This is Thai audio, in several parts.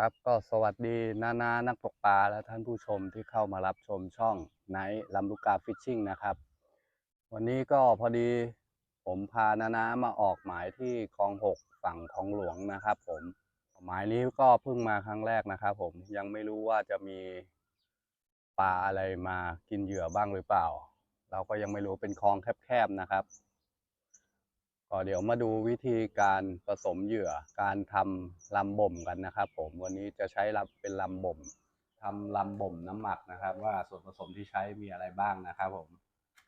ครับก็สวัสดีนานานักตกปลาและท่านผู้ชมที่เข้ามารับชมช่องไนท์ลำลูกกาฟิชชิ่งนะครับ วันนี้ก็พอดีผมพานานามาออกหมายที่คลองหกฝั่งคลองหลวงนะครับ ผมหมายนี้ก็เพิ่งมาครั้งแรกนะครับผมยังไม่รู้ว่าจะมีปลาอะไรมากินเหยื่อบ้างหรือเปล่า เราก็ยังไม่รู้เป็นคลองแคบๆนะครับ ก็เดี๋ยวมาดูวิธีการผสมเหยื่อ การทำลำบ่มกันนะครับ ผมวันนี้จะใช้เป็นลำบ่มทำลำบ่มน้ำหมักนะครับ ว่าส่วนผสมที่ใช้มีอะไรบ้างนะครับ ผม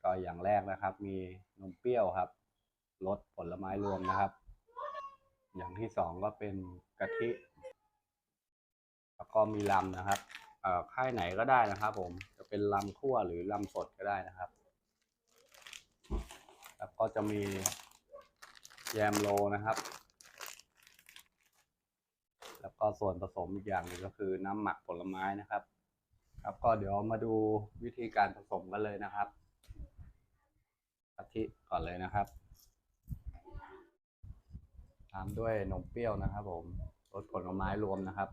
ก็อย่างแรกนะครับ มีนมเปรี้ยวครับรสผลไม้รวมนะครับ อย่างที่สองก็เป็นกะทิ แล้วก็มีลำนะครับเอ่อค่ายไหนก็ได้นะครับ ผมจะเป็นลำคั่วหรือลำสดก็ได้นะครับ แล้วก็จะมี แยมโลนะครับ แล้วก็ส่วนผสมอีกอย่างหนึ่งก็คือน้ำหมักผลไม้นะครับ ครับก็เดี๋ยวมาดูวิธีการผสมกันเลยนะครับกะทิก่อนเลยนะครับ ตามด้วยนมเปรี้ยวนะครับ ผมรสผลไม้รวมนะครับ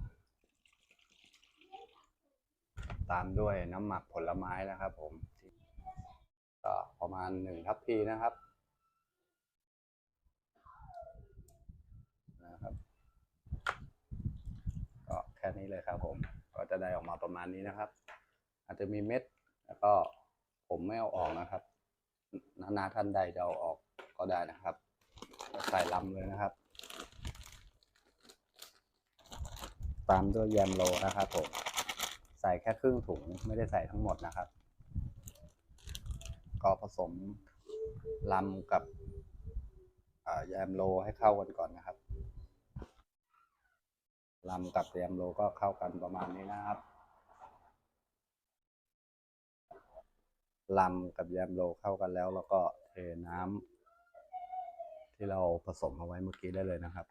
ตามด้วยน้ำหมักผลไม้นะครับ ผมก็ประมาณหนึ่งทัพพีนะครับนะครับ ก็แค่นี้เลยครับ ผม ก็จะได้ออกมาประมาณนี้นะครับ อาจจะมีเม็ด แล้วก็ผมไม่เอาออกนะครับนานาท่านใดจะเอาออกก็ได้นะครับใส่ลำเลยนะครับ ตามด้วยแยมโลนะครับผม ใส่แค่ครึ่งถุงไม่ได้ใส่ทั้งหมดนะครับ ก็ผสมลำกับแยมโลให้เข้ากันก่อนนะครับ ลำกับแยมโลก็เข้ากันประมาณนี้นะครับลำกับแยมโลเข้ากันแล้ว แล้วก็เทน้ำที่เราผสมเอาไว้เมื่อกี้ได้เลยนะครับ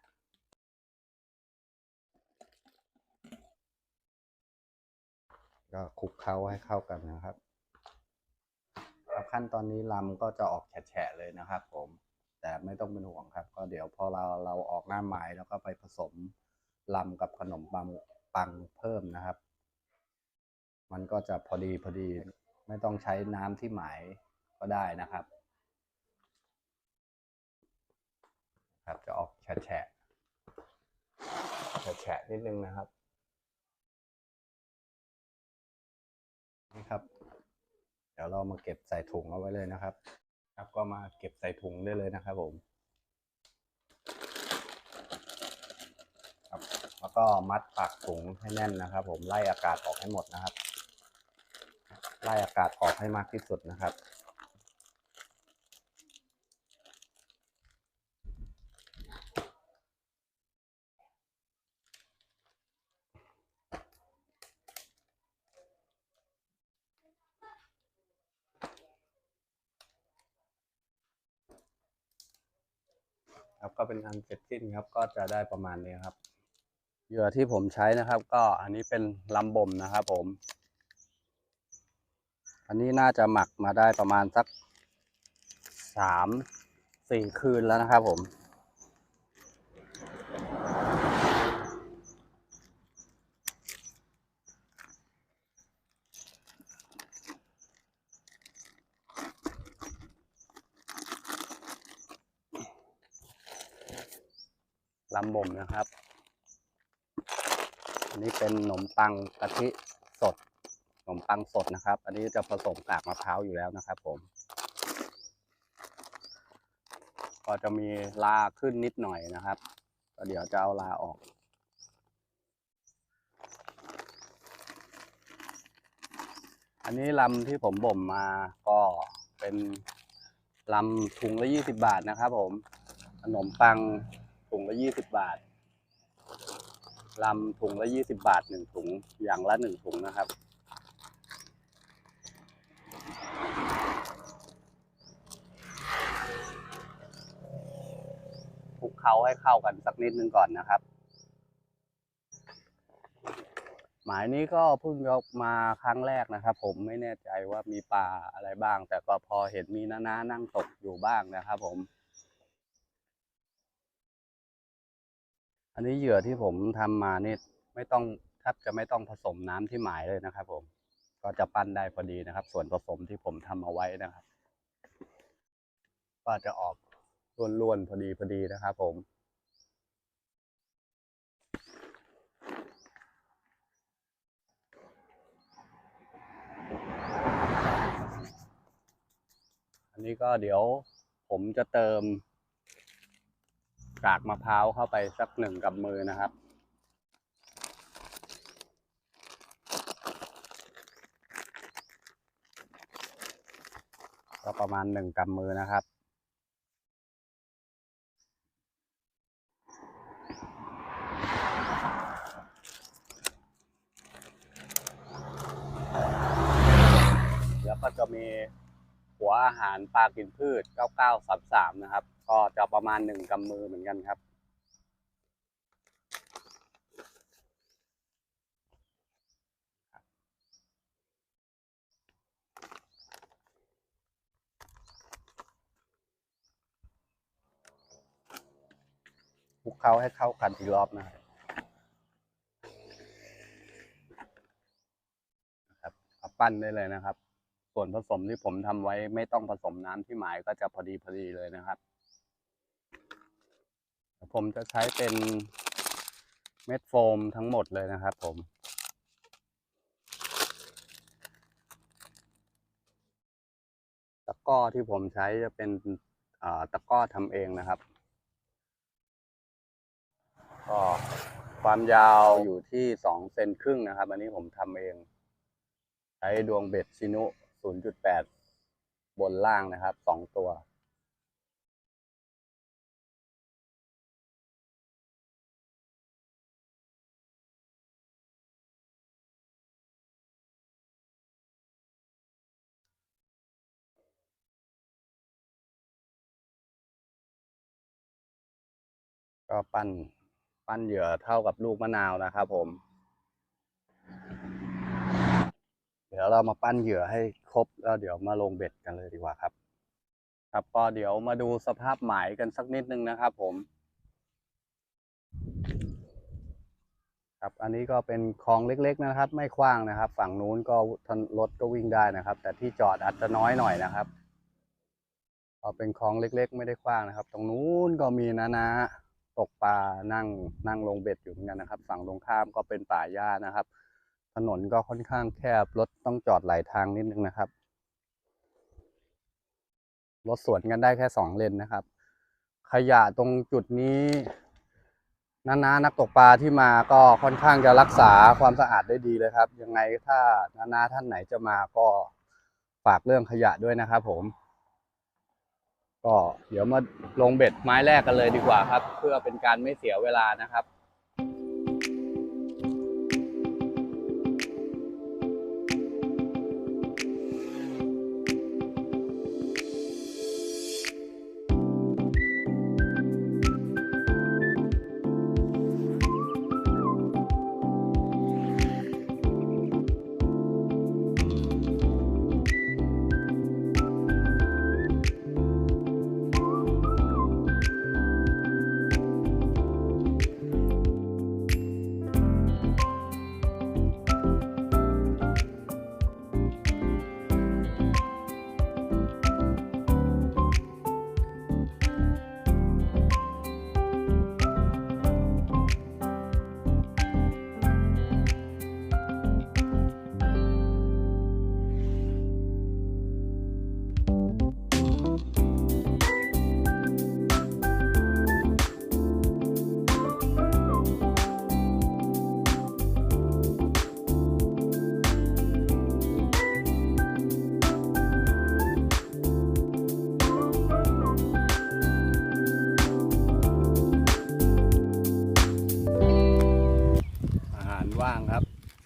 ก็คลุกเคล้าให้เข้ากันนะครับขั้นตอนนี้ลำก็จะออกแฉะเลยนะครับ ผม แต่ไม่ต้องเป็นห่วงครับ ก็เดี๋ยวพอเราเราออกหน้าไม้แล้วก็ไปผสม ลำกับขนมปังปังเพิ่มนะครับ มันก็จะพอดีพอดีไม่ต้องใช้น้ำที่หมายก็ได้นะครับ ครับจะออกแฉะแฉะแฉะนิดนึงนะครับนี่ครับ เดี๋ยวเรามาเก็บใส่ถุงเอาไว้เลยนะครับ ครับก็มาเก็บใส่ถุงได้เลยนะครับผม ครับ แล้วก็มัดปากถุงให้แน่นนะครับ ผมไล่อากาศออกให้หมดนะครับ ไล่อากาศออกให้มากที่สุดนะครับ ครับก็เป็นอันเสร็จสิ้นครับก็จะได้ประมาณนี้ครับ เหยื่อที่ผมใช้นะครับ ก็อันนี้เป็นลำบ่มนะครับผม อันนี้น่าจะหมักมาได้ประมาณสักสามสี่คืนแล้วนะครับผมลำบ่มนะครับ อันนี้เป็นขนมปังกะทิสดขนมปังสดนะครับ อันนี้จะผสมกากมะพร้าวอยู่แล้วนะครับ ผม ก็จะมีลาขึ้นนิดหน่อยนะครับก็เดี๋ยวจะเอาลาออกอันนี้ลำที่ผมบ่มมาก็เป็นลำถุงละยี่สิบาทนะครับผม ขนมปังถุงละยี่สิบบาท ลำถุงละยี่สิบบาทหนึ่งถุง อย่างละหนึ่งถุงนะครับ คลุกเคล้าให้เข้ากันสักนิดนึงก่อนนะครับ หมายนี้ก็เพิ่งยกมาครั้งแรกนะครับ ผมไม่แน่ใจว่ามีปลาอะไรบ้าง แต่ก็พอเห็นมีน้าๆนั่งตกอยู่บ้างนะครับ ผม อันนี้เหยื่อที่ผมทำมานี่ไม่ต้องแทบจะไม่ต้องผสมน้ำที่หมายเลยนะครับ ผม ก็จะปั้นได้พอดีนะครับ ส่วนผสมที่ผมทำเอาไว้นะครับ ก็จะออกล้วนๆพอดีพอดีนะครับผมอันนี้ก็เดี๋ยวผมจะเติม กากมะพร้าวเข้าไปสักหนึ่งกับมือนะครับ ก็ประมาณหนึ่งกำมือนะครับ แล้วก็จะมีหัวอาหารปลากินพืช 9933 นะครับ ก็จะประมาณหนึ่งกำมือเหมือนกันครับ คลุกเคล้าให้เข้ากันอีกรอบนะครับนะครับเอาปั้นได้เลยนะครับ ส่วนผสมที่ผมทำไว้ไม่ต้องผสมน้ำที่หมายก็จะพอดีพอดีเลยนะครับ ผมจะใช้เป็นเม็ดโฟมทั้งหมดเลยนะครับผมตะก้อที่ผมใช้จะเป็นตะก้อทำเองนะครับ ก็ความยาวอยู่ที่สองเซนครึ่งนะครับ อันนี้ผมทำเอง ใช้ดวงเบ็ดซินุ 0.8 บนล่างนะครับสองตัว ก็ปั้นปั้นเหยื่อเท่ากับลูกมะนาวนะครับผม เดี๋ยวเรามาปั้นเหยื่อให้ครบแล้วเดี๋ยวมาลงเบ็ดกันเลยดีกว่าครับ ครับก็เดี๋ยวมาดูสภาพหมายกันสักนิดนึงนะครับผม ครับอันนี้ก็เป็นคลองเล็ก ๆ นะครับ ไม่กว้างนะครับ ฝั่งนู้นก็รถก็วิ่งได้นะครับ แต่ที่จอดอาจจะน้อยหน่อยนะครับก็เป็นคลองเล็ก ๆ ไม่ได้กว้างนะครับ ตรงนู้นก็มีนะนะ ตกปลานั่งนั่งลงเบ็ดอยู่เหมือนกันนะครับ ฝั่งตรงข้ามก็เป็นป่าหญ้านะครับ ถนนก็ค่อนข้างแคบรถต้องจอดหลายทางนิดนึงนะครับรถสวนกันได้แค่สองเลนนะครับ ขยะตรงจุดนี้นานานักตกปลาที่มาก็ค่อนข้างจะรักษาความสะอาดได้ดีเลยครับ ยังไงถ้านานาท่านไหนจะมาก็ฝากเรื่องขยะด้วยนะครับผม ก็เดี๋ยวมาลงเบ็ดไม้แรกกันเลยดีกว่าครับ เพื่อเป็นการไม่เสียเวลานะครับ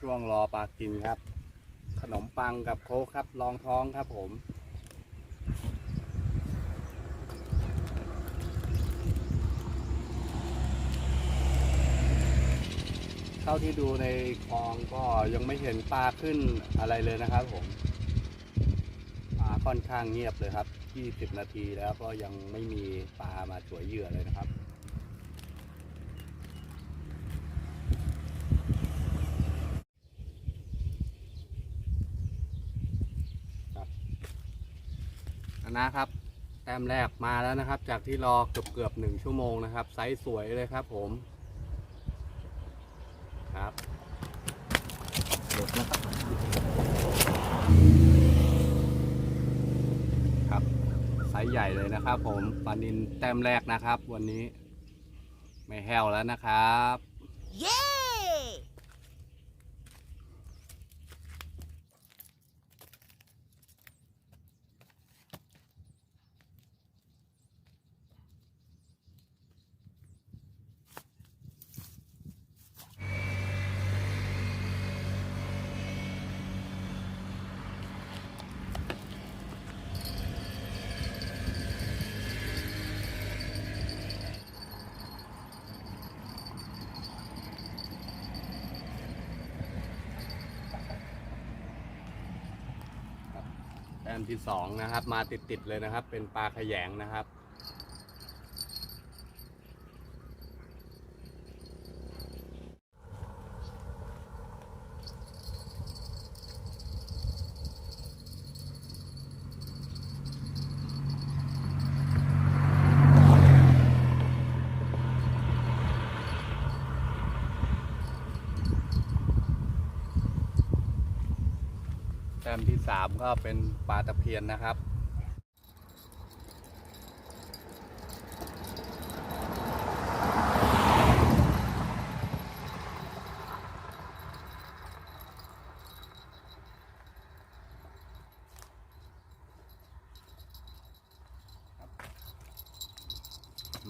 ช่วงรอปลากินครับ ขนมปังกับโค้กครับรองท้องครับผมเท่าที่ดูในคลองก็ยังไม่เห็นปลาขึ้นอะไรเลยนะครับผมปลาค่อนข้างเงียบเลยครับ 20 นาทีแล้วก็ยังไม่มีปลามาฉวยเหยื่อเลยนะครับ นะครับ แต้มแรกมาแล้วนะครับ จากที่รอเกือบเกือบหนึ่งชั่วโมงนะครับ ไซส์สวยเลยครับผม ครับครับครับไซส์ใหญ่เลยนะครับ ผมปลานินแต้มแรกนะครับ วันนี้ ไม่แห้วแล้วนะครับ เย้ อันที่สองนะครับ มาติดๆเลยนะครับ เป็นปลาขยงนะครับ ก็เป็นปลาตะเพียนนะครับ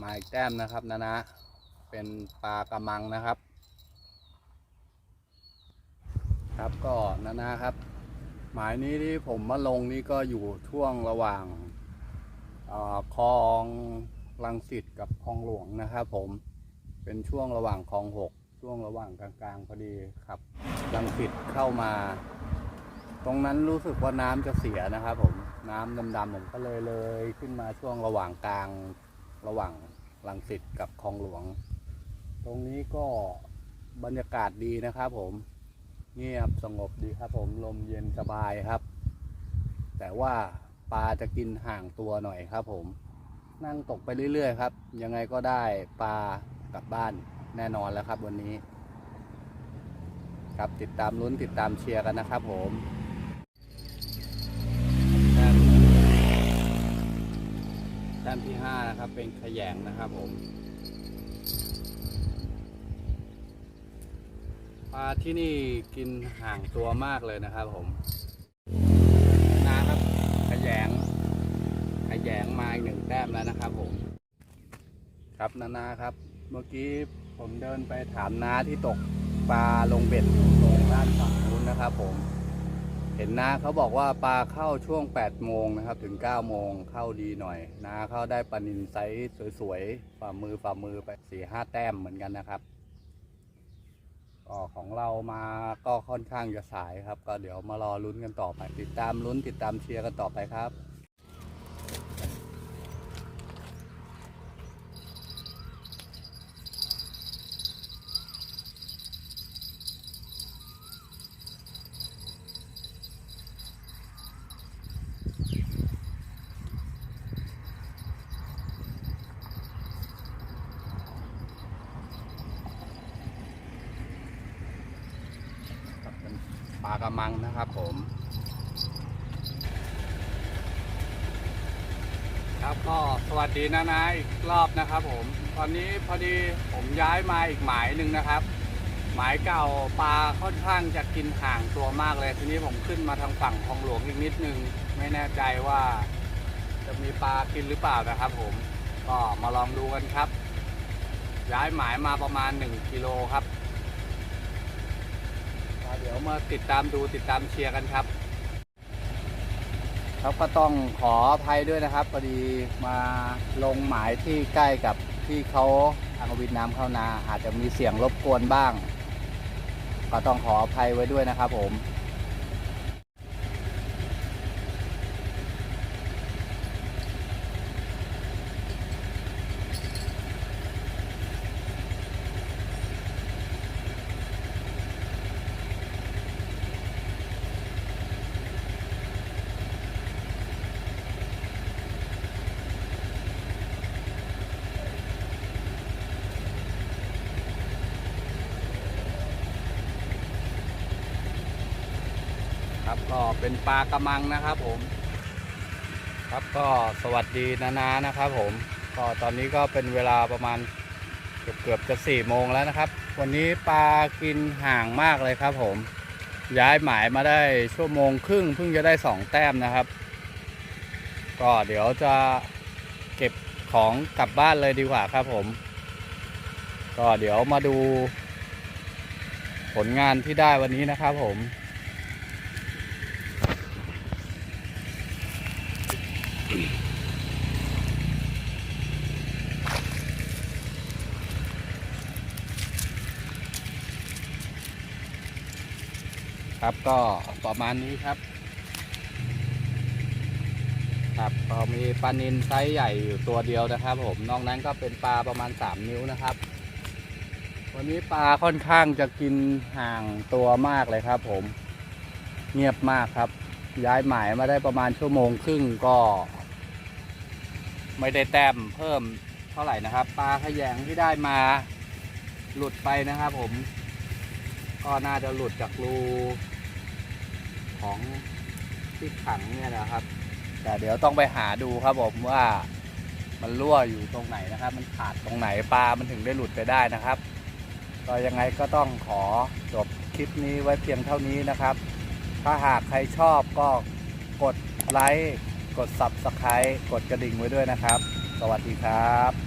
มาอีกแต้มนะครับนะนะ เป็นปลากระมังนะครับ ครับก็นะนะครับ หมายนี้ที่ผมมาลงนี่ก็อยู่ช่วงระหว่างคลองลังสิตกับคลองหลวงนะครับผมเป็นช่วงระหว่างคลองหกช่วงระหว่างกลางๆพอดีครับลังสิตเข้ามา ตรงนั้นรู้สึกว่าน้ำจะเสียนะครับผมน้ำดำๆผมก็เลยเลยขึ้นมาช่วงระหว่างกลางระหว่างลังสิตกับคลองหลวง ตรงนี้ก็บรรยากาศดีนะครับผม เงียบสงบดีครับ ผมลมเย็นสบายครับ แต่ว่าปลาจะกินห่างตัวหน่อยครับ ผมนั่งตกไปเรื่อยๆครับ ยังไงก็ได้ปลากลับบ้านแน่นอนแล้วครับ วันนี้ ครับติดตามลุ้นติดตามเชียร์กันนะครับ ผมแต้มแต้มที่ห้านะครับเป็นขยงนะครับผม ลาที่นี่กินห่างตัวมากเลยนะครับผมนะครับขยงขยงมาอีกหนึ่งแต้มแล้วนะครับผม ครับนานาครับ เมื่อกี้ผมเดินไปถามน้าที่ตกปลาลงเบ็ดอยู่ตรงด้านฝั่งนู้นนะครับผม เห็นน้าเขาบอกว่าปลาเข้าช่วง8โมงนะครับ ถึง9โมงเข้าดีหน่อยน้าเขาได้ปลานินไซส์สวยๆฝ่ามือฝ่ามือไปสี่ห้าแต้มเหมือนกันนะครับ ก็ของเรามาก็ค่อนข้างจะสายครับ ก็เดี๋ยวมารอลุ้นกันต่อไป ติดตามลุ้นติดตามเชียร์กันต่อไปครับครับากระมังนะครับผม ครับก็สวัสดีนะนายอีกรอบนะครับผม ตอนนี้พอดีผมย้ายมาอีกหมายหนึ่งนะครับ หมายเก่าปลาค่อนข้างจะกินห่างตัวมากเลย ทีนี้ผมขึ้นมาทางฝั่งคลองหลวงอีกนิดนึง ไม่แน่ใจว่า จะมีปลากินหรือเปล่านะครับ ผม ก็มาลองดูกันครับ ย้ายหมายมาประมาณ 1กิโลครับ เดี๋ยวมาติดตามดูติดตามเชียร์กันครับ ครับก็ต้องขออภัยด้วยนะครับพอดีมาลงหมายที่ใกล้กับที่เขาทางวินน้ำเข้านา อาจจะมีเสียงรบกวนบ้าง ก็ต้องขออภัยไว้ด้วยนะครับผม ก็เป็นปลากระมังนะครับผม ครับก็สวัสดีนานานะครับผม ก็ตอนนี้ก็เป็นเวลาประมาณเกือบเกือบจะสี่โมงแล้วนะครับ วันนี้ปลากินห่างมากเลยครับผม ย้ายหมายมาได้ชั่วโมงครึ่งเพิ่งจะได้สองแต้มนะครับ ก็เดี๋ยวจะเก็บของกลับบ้านเลยดีกว่าครับผม ก็เดี๋ยวมาดูผลงานที่ได้วันนี้นะครับผม ครับก็ประมาณนี้ครับ ครับก็มีปลานินไซส์ใหญ่อยู่ตัวเดียวนะครับ ผมนอกนั้นก็เป็นปลาประมาณ 3 นิ้วนะครับ วันนี้ปลาค่อนข้างจะกินห่างตัวมากเลยครับ ผมเงียบมากครับ ย้ายหมายมาได้ประมาณชั่วโมงครึ่งก็ ไม่ได้แต้มเพิ่มเท่าไหร่นะครับ ปลาขยงที่ได้มาหลุดไปนะครับ ผมก็น่าจะหลุดจากรู ของที่ขังเนี่ยนะครับ แต่เดี๋ยวต้องไปหาดูครับผมว่ามันรั่วอยู่ตรงไหนนะครับ มันขาดตรงไหนปลามันถึงได้หลุดไปได้นะครับ ก็ยังไงก็ต้องขอจบคลิปนี้ไว้เพียงเท่านี้นะครับ ถ้าหากใครชอบก็กดไลค์ กด Subscribe กดกระดิ่งไว้ด้วยนะครับ สวัสดีครับ